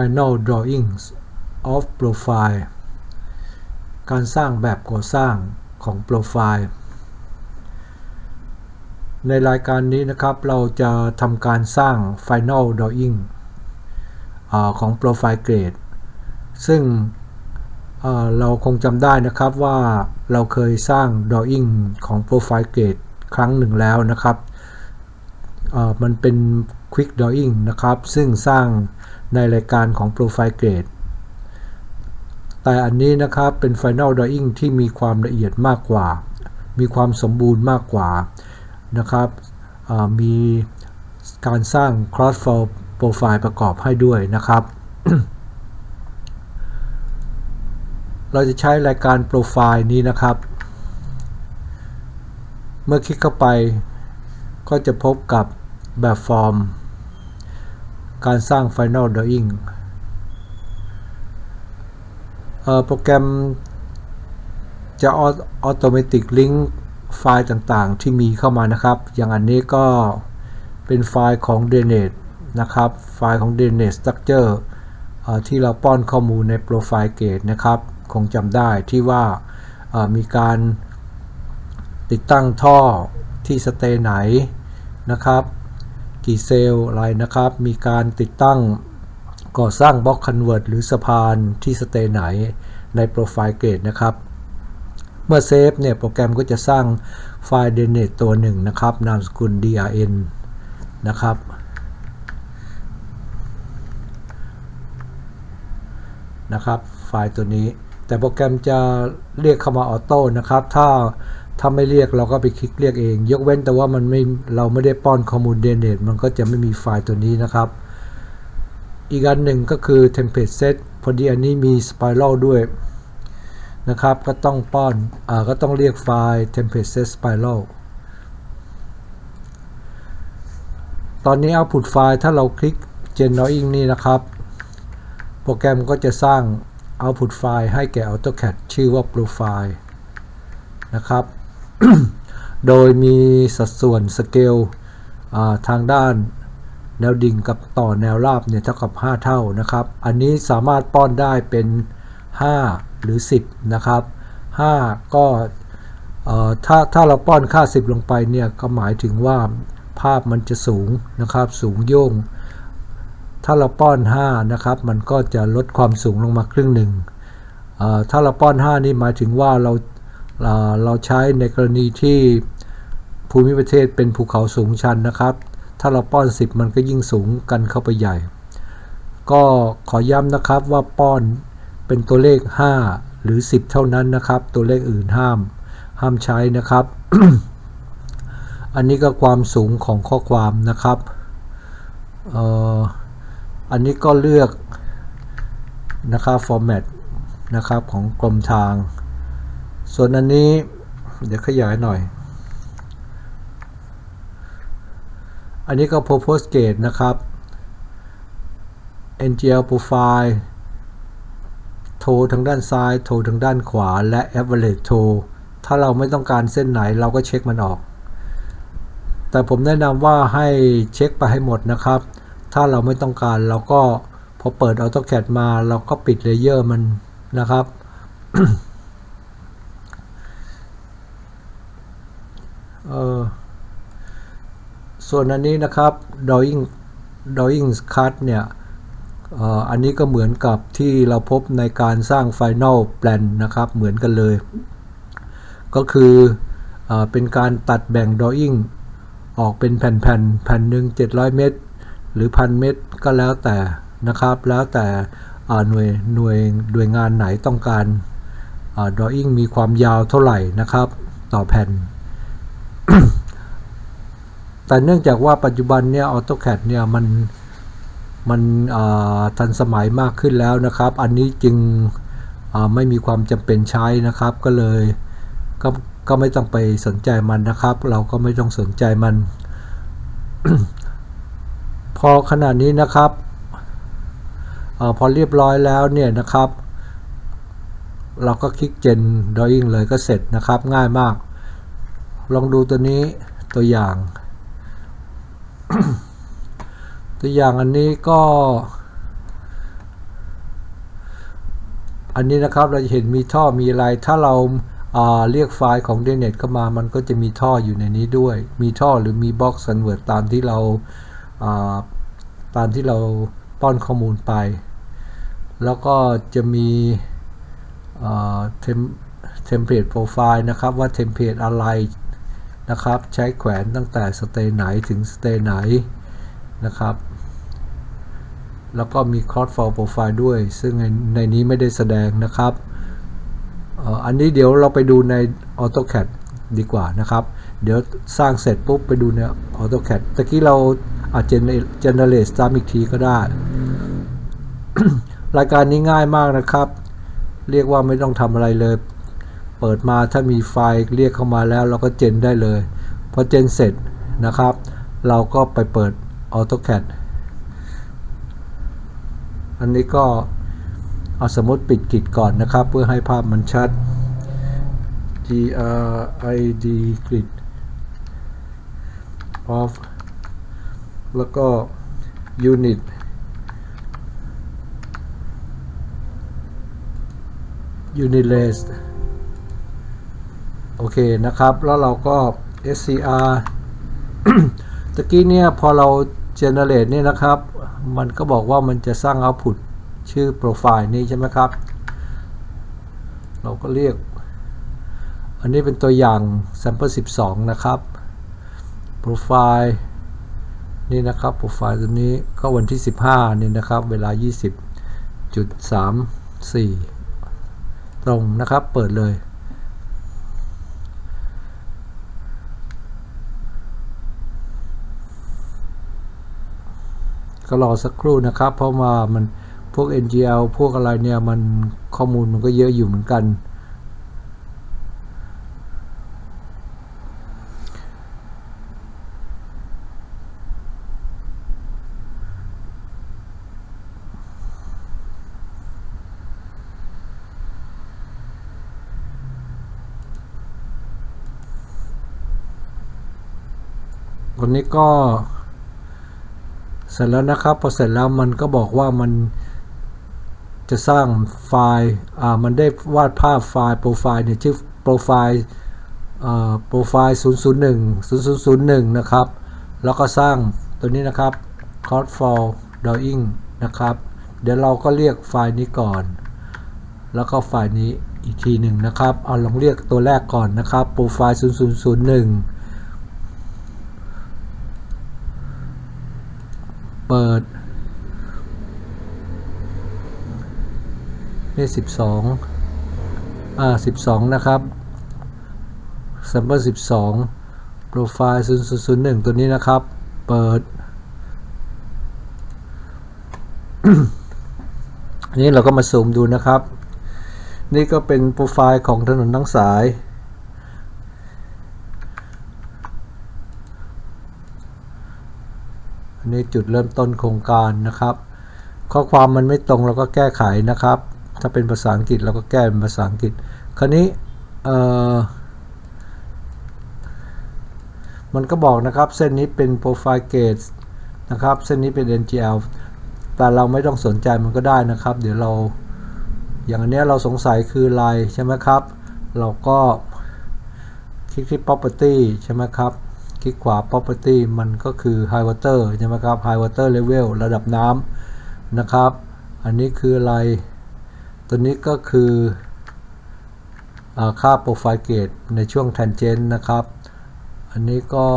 Final Drawings of Profile การสร้างแบบก่อสร้างของโปรไฟล์ ในรายการนี้นะครับเราจะทำการสร้าง Final Drawing อของ Profile Grade ซึ่งเราคงจำได้นะครับว่าเราเคยสร้าง Drawing ของ Profile Grade ครั้งหนึ่งแล้วนะครับ มันเป็น Quick Drawing นะครับ ซึ่งสร้าง ในรายการของ Profile Grade แต่อันนี้นะครับเป็น Final Drawing ที่มีความละเอียดมากกว่า มีความสมบูรณ์มากกว่านะครับมีการสร้าง Cross Profile ประกอบให้ด้วยนะครับ เราจะใช้รายการโปรไฟล์นี้นะครับ เมื่อคลิกเข้าไปก็จะพบกับแบบฟอร์ม การสร้าง Final Drawing โปรแกรมจะออโตเมติกลิงก์ไฟล์ต่างๆ ที่มีเข้ามานะครับ อย่างอันนี้ก็เป็นไฟล์ของ DNet นะครับ ไฟล์ของ DNet Structure เอ่อที่เราป้อนข้อมูลในโปรไฟล์เกตนะครับ คงจำได้ที่ว่ามีการติดตั้งท่อที่สเตย์ไหนนะครับ กี่เซลล์อะไรนะครับ มีการติดตั้งก่อสร้างบล็อกคอนเวิร์ตหรือสะพานที่สเตย์ไหนในโปรไฟล์เกตนะครับ เมื่อเซฟเนี่ยโปรแกรมก็จะสร้างไฟล์ DNet ตัวหนึ่งนะครับ นามสกุล DRN นะครับ นะครับ ไฟล์ตัวนี้ แต่โปรแกรมจะเรียกเข้ามาออโต้นะครับ ถ้า ถ้าไม่เรียกเราก็ไปคลิกเรียกเอง ยกเว้นแต่ว่ามันไม่เราไม่ได้ป้อนข้อมูล DNet มันก็จะไม่มีไฟล์ตัวนี้นะครับ อีกอันหนึ่งก็คือ template set พอดีอันนี้มี spiral ด้วยนะครับก็ต้องป้อนอ่าก็ต้องเรียกไฟล์ template set spiral ตอนนี้ output ไฟล์ถ้าเราคลิก gen drawing นี่นะครับ โปรแกรมก็จะสร้าง output ไฟล์ให้แก่ AutoCAD ชื่อว่า profile นะครับ โดยมีสัดส่วนสเกลทางด้านแนวดิ่งกับต่อแนวราบเนี่ยเท่ากับ 5 เท่านะครับ อันนี้สามารถป้อนได้เป็น 5 หรือ 10 นะครับ 5 ก็ถ้าถ้าเราป้อนค่า 10 ลงไปเนี่ยก็หมายถึงว่าภาพมันจะสูงนะครับ สูงโย่งถ้าเราป้อน 5 นะครับ มันก็จะลดความสูงลงมาครึ่งหนึ่งถ้าเราป้อน 5 นี่หมายถึงว่าเรา เราใช้ในกรณีที่ภูมิประเทศเป็นภูเขาสูงชันนะครับ ถ้าเราป้อน 10 มันก็ยิ่งสูงกันเข้าไปใหญ่ ก็ขอย้ำนะครับว่าป้อนเป็นตัวเลข 5 หรือ 10 เท่านั้นนะครับ ตัวเลขอื่นห้าม ห้ามใช้นะครับ อันนี้ก็ความสูงของข้อความนะครับอ่ออันนี้ก็เลือกนะครับ format นะครับของกรมทาง ส่วนอันนี้เดี๋ยวขยายหน่อย อันนี้ก็ purpose gate นะครับ ngl profile โทรทางด้านซ้าย โทรทางด้านขวา และ average โทรถ้าเราไม่ต้องการเส้นไหนเราก็เช็คมันออก แต่ผมแนะนำว่าให้เช็คไปให้หมดนะครับ ถ้าเราไม่ต้องการเราก็พอเปิด AutoCAD มาเราก็ปิดเลเยอร์มันนะครับ เออส่วนอันนี้นะครับ drawing drawing cut เนี่ยอันนี้ก็เหมือนกับที่เราพบในการสร้าง final plan นะครับเหมือนกันเลย ก็คือเอเป็นการตัดแบ่ง drawing ออกเป็นแผ่นๆแผ่นหนึ่ง700 เมตร หรือพันเมตรก็แล้วแต่นะครับ แล้วแต่หน่วยหน่วยหน่วยงานไหนต้องการ drawing มีความยาวเท่าไหร่นะครับ ต่อแผ่น แต่เนื่องจากว่าปัจจุบันเนี่ย AutoCAD เนี่ยมันมันทันสมัยมากขึ้นแล้วนะครับ อันนี้จึงไม่มีความจำเป็นใช้นะครับ ก็เลยก็ก็ไม่ต้องไปสนใจมันนะครับ เราก็ไม่ต้องสนใจมัน พอขนาดนี้นะครับอพอเรียบร้อยแล้วเนี่ยนะครับ เราก็คลิก Gen Drawing เลยก็เสร็จนะครับง่ายมาก ลองดูตัวนี้ตัวอย่าง ตัวอย่างอันนี้ก็ อันนี้นะครับเราจะเห็นมีท่อมีอะไร ถ้าเราาเรียกไฟล์ของ DNet เข้ามามันก็จะมีท่ออยู่ในนี้ด้วย มีท่อหรือมี box convert ตามที่เราาตามที่เราป้อนข้อมูลไป แล้วก็จะมีเทมเทมเพลตโปรไฟล์นะครับว่าเทมเพลตอะไร นะครับ ใช้แขวนตั้งแต่สเตย์ไหนถึงสเตย์ไหนนะครับ แล้วก็มี cross fall profile ด้วย ซึ่งในในนี้ไม่ได้แสดงนะครับอันนี้เดี๋ยวเราไปดูใน AutoCAD ดีกว่านะครับ เดี๋ยวสร้างเสร็จปุ๊บไปดูใน AutoCAD ตะกี้เราอาจจะ generate ซ้ำอีกทีก็ได้ รายการนี้ง่ายมากนะครับ เรียกว่าไม่ต้องทำอะไรเลย เปิดมาถ้ามีไฟล์เรียกเข้ามาแล้วเราก็เจนได้เลย พอเจนเสร็จนะครับ เราก็ไปเปิด AutoCAD อันนี้ก็เอาสมมติปิดกิจก่อนนะครับ เพื่อให้ภาพมันชัด G R I D grid of แล้วก็ unit unit list โอเคนะครับ แล้วเราก็ scr ตะกี้เนี่ยพอเรา generate เนี่ยนะครับ มันก็บอกว่ามันจะสร้าง output ชื่อ profile นี้ใช่ไหมครับ เราก็เรียก อันนี้เป็นตัวอย่าง sample 12 นะครับ profile นี่นะครับ profile ตัวนี้ก็วันที่ 15เนี่ยนะครับ เวลา 20.34 ตรงนะครับ เปิดเลย ก็รอสักครู่นะครับ เพราะว่ามันพวก NGL พวกอะไรเนี่ยมันข้อมูลมันก็เยอะอยู่เหมือนกัน วันนี้ก็ เสร็จแล้วนะครับ พอเสร็จแล้วมันก็บอกว่ามันจะสร้างไฟล์อ่ามันได้วาดภาพไฟล์โปรไฟล์เนี่ยชื่อโปรไฟล์อ่าโปรไฟล์001 0001 นะครับ แล้วก็สร้างตัวนี้นะครับ c o d for drawing นะครับ เดี๋ยวเราก็เรียกไฟล์นี้ก่อน แล้วก็ไฟล์นี้อีกทีหนึ่งนะครับ เอาลองเรียกตัวแรกก่อนนะครับ โปรไฟล์0001 เปิดนี่สิบสองอ่าสิบสองนะครับ sample สิบสอง profile ศูนย์ศูนย์หนึ่งตัวนี้นะครับ เปิด อันนี้เราก็มาซูมดูนะครับ นี่ก็เป็นโปรไฟล์ของถนนทั้งสาย อันนี้ จุดเริ่มต้นโครงการนะครับ ข้อความมันไม่ตรงเราก็แก้ไขนะครับ ถ้าเป็นภาษาอังกฤษเราก็แก้เป็นภาษาอังกฤษ คราวนี้เอ่อมันก็บอกนะครับเส้นนี้เป็น profile gate นะครับเส้นนี้เป็น NGL แต่เราไม่ต้องสนใจมันก็ได้นะครับ เดี๋ยวเราอย่างอันเนี้ยเราสงสัยคืออะไรใช่ไหมครับ เราก็คลิกที่ property ใช่ไหมครับ ลิกขวา property มันก็คือ high water ใช่ไหมครับ high water level ระดับน้ำนะครับ อันนี้คืออะไร ตัวนี้ก็คืออค่า profile gate ในช่วง tangent นะครับ อันนี้ก็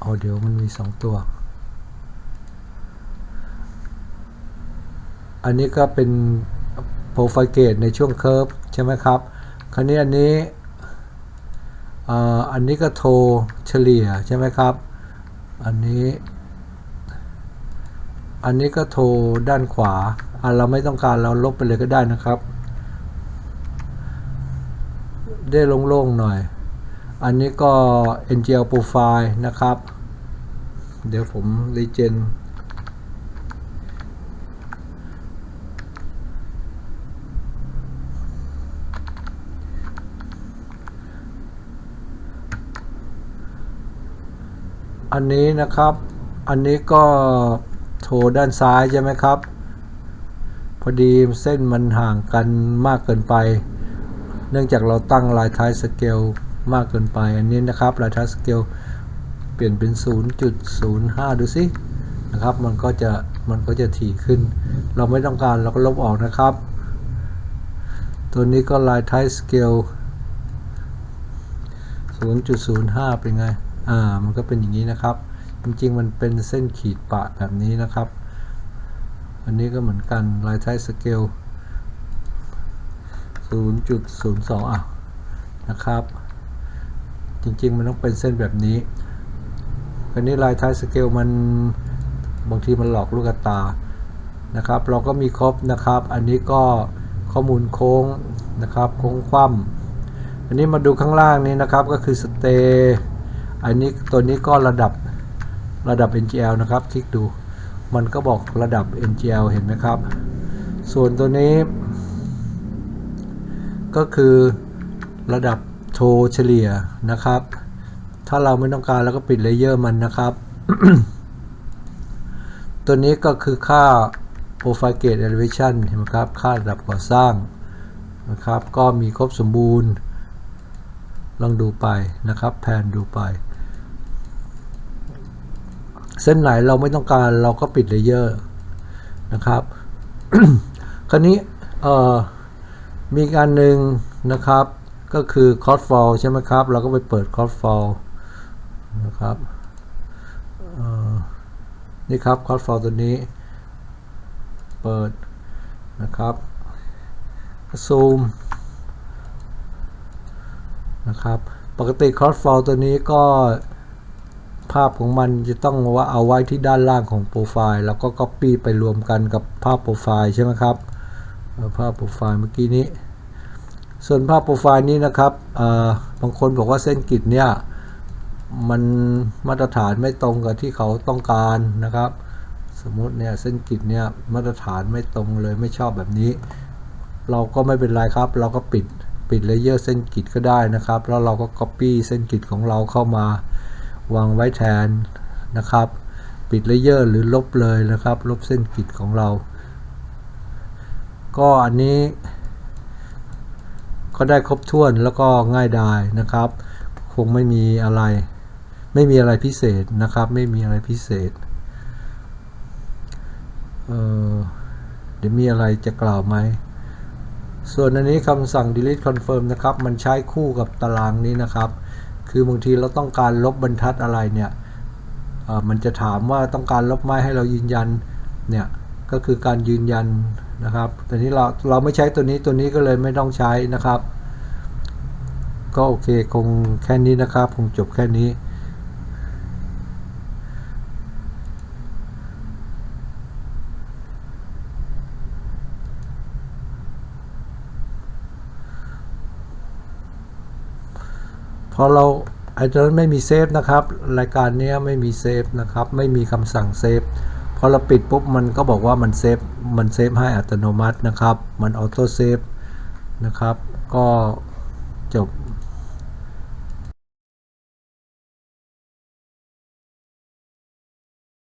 เอาเดี๋ยวมันมี 2 ตัว อันนี้ก็เป็น profile gate ในช่วง curve ใช่ไหมครับ คราวนี้อันนี้ อันนี้ก็โทรเฉลี่ยใช่ไหมครับ อันนี้ อันนี้ก็โทรด้านขวาอะเราไม่ต้องการเราลบไปเลยก็ได้นะครับ ได้โล่งๆหน่อย อันนี้ก็ NGL profile นะครับ เดี๋ยวผม regen อันนี้นะครับ อันนี้ก็โทรด้านซ้ายใช่ไหมครับ พอดีเส้นมันห่างกันมากเกินไป เนื่องจากเราตั้งลายท้ายสเกลมากเกินไป อันนี้นะครับลายท้ายสเกลเปลี่ยนเป็น 0.05 ดูสินะครับ มันก็จะมันก็จะถี่ขึ้น เราไม่ต้องการเราก็ลบออกนะครับ ตัวนี้ก็ลายท้ายสเกล0.05 เป็นไง อ่ามันก็เป็นอย่างนี้นะครับ จริงๆมันเป็นเส้นขีดปะแบบนี้นะครับ อันนี้ก็เหมือนกันลายท้ายสเกล0.02อะนะครับ จริงๆมันต้องเป็นเส้นแบบนี้อันนี้ลายท้ายสเกลมันบางทีมันหลอกลูกตานะครับ เราก็มีครบนะครับ อันนี้ก็ข้อมูลโค้งนะครับ โค้งคว่ำอันนี้มาดูข้างล่างนี้นะครับก็คือสเตย์ อันนี้ตัวนี้ก็ระดับระดับ NGL นะครับ คลิกดู มันก็บอกระดับ NGL เห็นไหมครับ ส่วนตัวนี้ ก็คือระดับโทเฉลี่ยนะครับ ถ้าเราไม่ต้องการเราก็ปิดเลเยอร์มันนะครับ ตัวนี้ก็คือค่า Profile Gate Elevation เห็นไหมครับ ค่าระดับก่อสร้างนะครับ ก็มีครบสมบูรณ์ ลองดูไปนะครับแพนดูไป เส้นไหนเราไม่ต้องการเราก็ปิดเลเยอร์นะครับ คราวนี้มีอีกอันหนึ่งนะครับ ก็คือ c o s fall ใช่ไหมครับ เราก็ไปเปิด c o s fall นะครับนี่ครับ c o s fall ตัวนี้ เปิดนะครับซูมนะครับ ปกติ cross fall ตัวนี้ก็ ภาพของมันจะต้องว่าเอาไว้ที่ด้านล่างของโปรไฟล์ แล้วก็ copy ไปรวมกันกับภาพโปรไฟล์ใช่ไหมครับภาพโปรไฟล์เมื่อกี้นี้ ส่วนภาพโปรไฟล์นี้นะครับบางคนบอกว่าเส้นกริดเนี่ยมันมาตรฐานไม่ตรงกับที่เขาต้องการนะครับ สมมติเนี่ยเส้นกริดเนี่ยมาตรฐานไม่ตรงเลยไม่ชอบแบบนี้ เราก็ไม่เป็นไรครับ เราก็ปิดปิดเลเยอร์เส้นกริดก็ได้นะครับ แล้วเราก็ Copy เส้นกริดของเราเข้ามา วางไว้แทนนะครับ ปิดเลเยอร์หรือลบเลยนะครับ ลบเส้นกิดของเรา ก็อันนี้ ก็ได้ครบถ้วนแล้วก็ง่ายดายนะครับ คงไม่มีอะไร ไม่มีอะไรพิเศษนะครับ ไม่มีอะไรพิเศษเออเดี๋ยวมีอะไรจะกล่าวไหม ส่วนอันนี้คำสั่ง delete confirm นะครับ มันใช้คู่กับตารางนี้นะครับ คือบางทีเราต้องการลบบรรทัดอะไรเนี่ยมันจะถามว่าต้องการลบไม้ให้เรายืนยันเนี่ยก็คือการยืนยันนะครับแต่นี้เราเราไม่ใช้ตัวนี้ตัวนี้ก็เลยไม่ต้องใช้นะครับ ก็โอเคคงแค่นี้นะครับ คงจบแค่นี้ พอเราไอ้ตอนนั้นไม่มีเซฟนะครับ รายการนี้ไม่มีเซฟนะครับ ไม่มีคำสั่งเซฟพอเราปิดปุ๊บมันก็บอกว่ามันเซฟมันเซฟให้อัตโนมัตินะครับ มันออโต้เซฟนะครับ ก็จบ